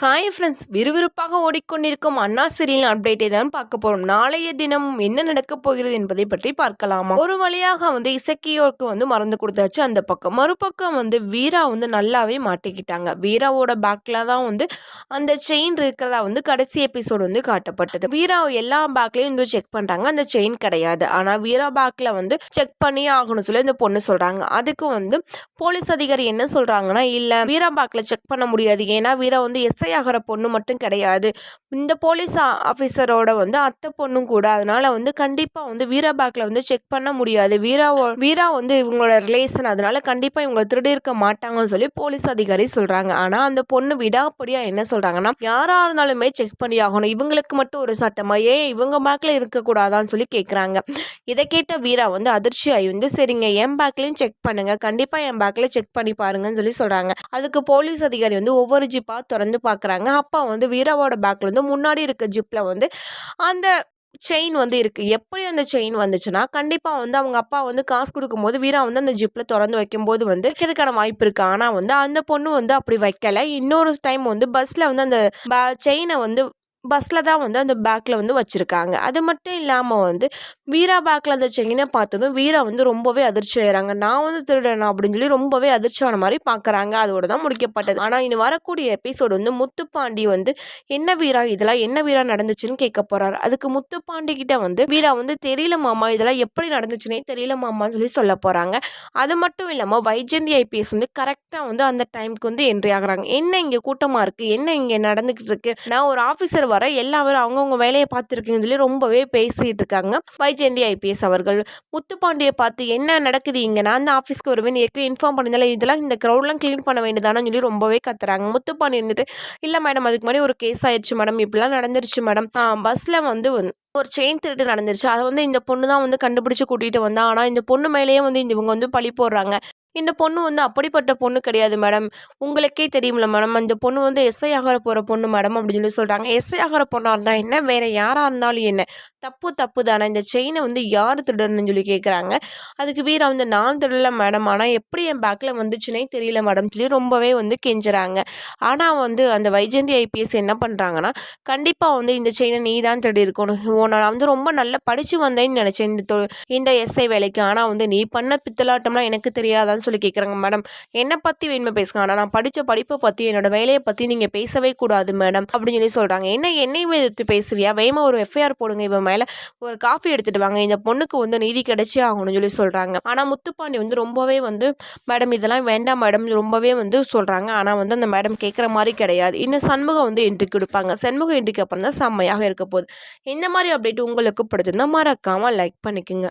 Hi friends விறுவிறுப்பாக ஓடிக்கொண்டிருக்கும் அண்ணா serial அப்டேட்டை தான் பார்க்க போகிறோம் நாளைய தினம் என்ன நடக்கப் போகிறது என்பதை பற்றி பார்க்கலாமா? ஒரு வழியாக வந்து இசக்கியோருக்கு வந்து மறந்து கொடுத்தாச்சு அந்த பக்கம். மறுபக்கம் வந்து வீரா வந்து நல்லாவே மாட்டிக்கிட்டாங்க. வீராவோட பேக்கில் தான் வந்து அந்த செயின் இருக்கிறதா வந்து கடைசி எபிசோடு வந்து காட்டப்பட்டது. வீரா எல்லா பேக்லேயும் வந்து செக் பண்ணுறாங்க அந்த செயின் கிடையாது. ஆனால் வீரா பேக்கில் வந்து செக் பண்ணி ஆகணும்னு சொல்லி இந்த பொண்ணு சொல்கிறாங்க அதுக்கு வந்து போலீஸ் அதிகாரி என்ன சொல்கிறாங்கன்னா இல்லை வீரா பேக்கில் செக் பண்ண முடியாது. ஏன்னா வீரா வந்து எஸ் ஆகிற பொண்ணு மட்டும் கிடையாது. இந்த போலீஸ் ஆஃபீஸரோட வந்து அத்தை பொண்ணும் கூட அதனால வந்து கண்டிப்பாக வந்து வீரா பேக்கில் வந்து செக் பண்ண முடியாது. வீராவோ வீரா வந்து இவங்களோட ரிலேஷன் அதனால கண்டிப்பாக இவங்களை திருடி இருக்க மாட்டாங்கன்னு சொல்லி போலீஸ் அதிகாரி சொல்கிறாங்க ஆனால் அந்த பொண்ணு விடாப்படியாக என்ன சொல்கிறாங்கன்னா யாராக இருந்தாலுமே செக் பண்ணி ஆகணும். இவங்களுக்கு மட்டும் ஒரு சட்டமாக ஏன் இவங்க பேக்கில் இருக்கக்கூடாதான்னு சொல்லி கேட்குறாங்க இதை கேட்ட வீரா வந்து அதிர்ச்சி ஆகி வந்து சரிங்க என் பேக்லேயும் செக் பண்ணுங்கள் கண்டிப்பாக என் பேக்கில் செக் பண்ணி பாருங்கன்னு சொல்லி சொல்கிறாங்க அதுக்கு போலீஸ் அதிகாரி வந்து ஒவ்வொரு ஜிப்பாக திறந்து பார்க்குறாங்க அப்பா வந்து வீராவோட பேக்லேருந்து முன்னாடி இருக்க ஜிப்பில் வந்து அந்த செயின் வந்து இருக்குது எப்படி அந்த செயின் வந்துச்சுன்னா கண்டிப்பாக வந்து அவங்க அப்பா வந்து காசு கொடுக்கும்போது வீரா வந்து அந்த ஜிப்பில் திறந்து வைக்கும்போது வந்து வைக்கிறதுக்கான வாய்ப்பு இருக்குது ஆனால் வந்து அந்த பொண்ணு வந்து அப்படி வைக்கலை. இன்னொரு டைம் வந்து பஸ்ஸில் வந்து அந்த செயினை வந்து பஸ்ஸில் தான் வந்து அந்த பேக்கில் வந்து வச்சுருக்காங்க. அது மட்டும் இல்லாமல் வந்து வீரா பேக்கில் அந்த செயினை பார்த்ததும் வீரா வந்து ரொம்பவே அதிர்ச்சி ஆயிடுறாங்க நான் வந்து திருடணும் அப்படின்னு சொல்லி ரொம்பவே அதிர்ச்சியான மாதிரி பார்க்குறாங்க அதோட தான் முடிக்கப்பட்டது. ஆனால் இனி வரக்கூடிய எபிசோடு வந்து முத்துப்பாண்டி வந்து என்ன வீரா இதெல்லாம் என்ன வீரா நடந்துச்சுன்னு கேட்க போகிறாரு அதுக்கு முத்துப்பாண்டி கிட்ட வந்து வீரா வந்து தெரியல மாமா இதெல்லாம் எப்படி நடந்துச்சுன்னே தெரியல மாமான்னு சொல்லி சொல்ல போகிறாங்க அது மட்டும் இல்லாமல் வைஜந்தி ஐபிஎஸ் வந்து கரெக்டாக வந்து அந்த டைமுக்கு வந்து என்ட்ரி ஆகுறாங்க. என்ன இங்கே கூட்டமாக இருக்குது என்ன இங்கே நடந்துக்கிட்டு இருக்கு? நான் ஒரு ஆஃபீஸர் வர எல்லாரும் அவங்கவுங்க வேலையை பார்த்துருக்கீங்கன்னு சொல்லி ரொம்பவே பேசிகிட்டு இருக்காங்க வைஜெயந்தி ஐபிஎஸ் அவர்கள் முத்துப்பாண்டியை பார்த்து என்ன நடக்குது இங்கே? நான் அந்த ஆஃபீஸ்க்கு வருவேன் ஏற்கனவே இன்ஃபார்ம் பண்ணதால இதெல்லாம் இந்த க்ரௌட்லாம் க்ளீன் பண்ண வேண்டியதானு சொல்லி ரொம்பவே கத்துறாங்க. முத்துப்பாண்டி இருந்துட்டு இல்லை மேடம் அதுக்கு முன்னாடி ஒரு கேஸ் ஆயிடுச்சு மேடம் இப்படிலாம் நடந்துருச்சு மேடம் பஸ்ஸில் வந்து ஒரு செயின் திருட்டு நடந்துருச்சு. அதை வந்து இந்த பொண்ணு தான் வந்து கண்டுபிடிச்சி கூட்டிகிட்டு வந்தா. ஆனால் இந்த பொண்ணு மேலேயே வந்து இந்த இவங்க வந்து பழி போடுறாங்க. இந்த பொண்ணு வந்து அப்படிப்பட்ட பொண்ணு கிடையாது மேடம் உங்களுக்கே தெரியும்ல மேடம் அந்த பொண்ணு வந்து எஸ்ஐ ஆகிற போகிற பொண்ணு மேடம் அப்படின்னு சொல்லி சொல்கிறாங்க எஸ்ஐ ஆகிற பொண்ணாக இருந்தால் என்ன? வேறு யாராக இருந்தாலும் என்ன? தப்பு தப்பு தானே. இந்த செயினை வந்து யார் திருடணும்னு சொல்லி கேட்குறாங்க அதுக்கு வீரா வந்து நான் திருடல மேடம் ஆனால் எப்படி என் பேக்கில் வந்துச்சுனே தெரியல மேடம் சொல்லி ரொம்பவே வந்து கெஞ்சுறாங்க. ஆனால் வந்து அந்த வைஜெயந்தி ஐபிஎஸ் என்ன பண்ணுறாங்கன்னா கண்டிப்பாக வந்து இந்த செயினை நீ தான் திருடி இருக்கணும். நான் வந்து ரொம்ப நல்லா படித்து வந்தேன்னு நினச்சேன் இந்த தொ இந்த எஸ்ஐ வேலைக்கு. ஆனால் வந்து நீ பண்ண பித்தலாட்டம்லாம் எனக்கு தெரியாதான்னு சொல்லி கேட்குறாங்க மேடம் என்னை பற்றி வேணுமே பேசுங்க ஆனால் நான் படித்த படிப்பை பற்றி என்னோட வேலையை பற்றி நீங்கள் பேசவே கூடாது மேடம் அப்படின்னு சொல்லி சொல்கிறாங்க என்ன என்னை எதிர்த்து பேசுவியா? வேகமாக ஒரு எஃப்ஐஆர் போடுங்க இவன் மேலே ஒரு காஃபி எடுத்துகிட்டு வாங்க இந்த பொண்ணுக்கு வந்து நீதி கிடைச்சே ஆகணும்னு சொல்லி சொல்கிறாங்க ஆனால் முத்துப்பாண்டி வந்து ரொம்பவே வந்து மேடம் இதெல்லாம் வேண்டாம் மேடம் ரொம்பவே வந்து சொல்கிறாங்க ஆனால் வந்து அந்த மேடம் கேட்குற மாதிரி கிடையாது. இன்னும் சண்முகம் வந்து இன்ட்ரி கொடுப்பாங்க. சண்முகம் இன்ட்ரிக்கு அப்புறம் தான் செம்மையாக இருக்க போகுது. இந்த மாதிரி அப்டேட் உங்களுக்கு பிடிச்சிருந்தா மறக்காமல் லைக் பண்ணிக்கோங்க.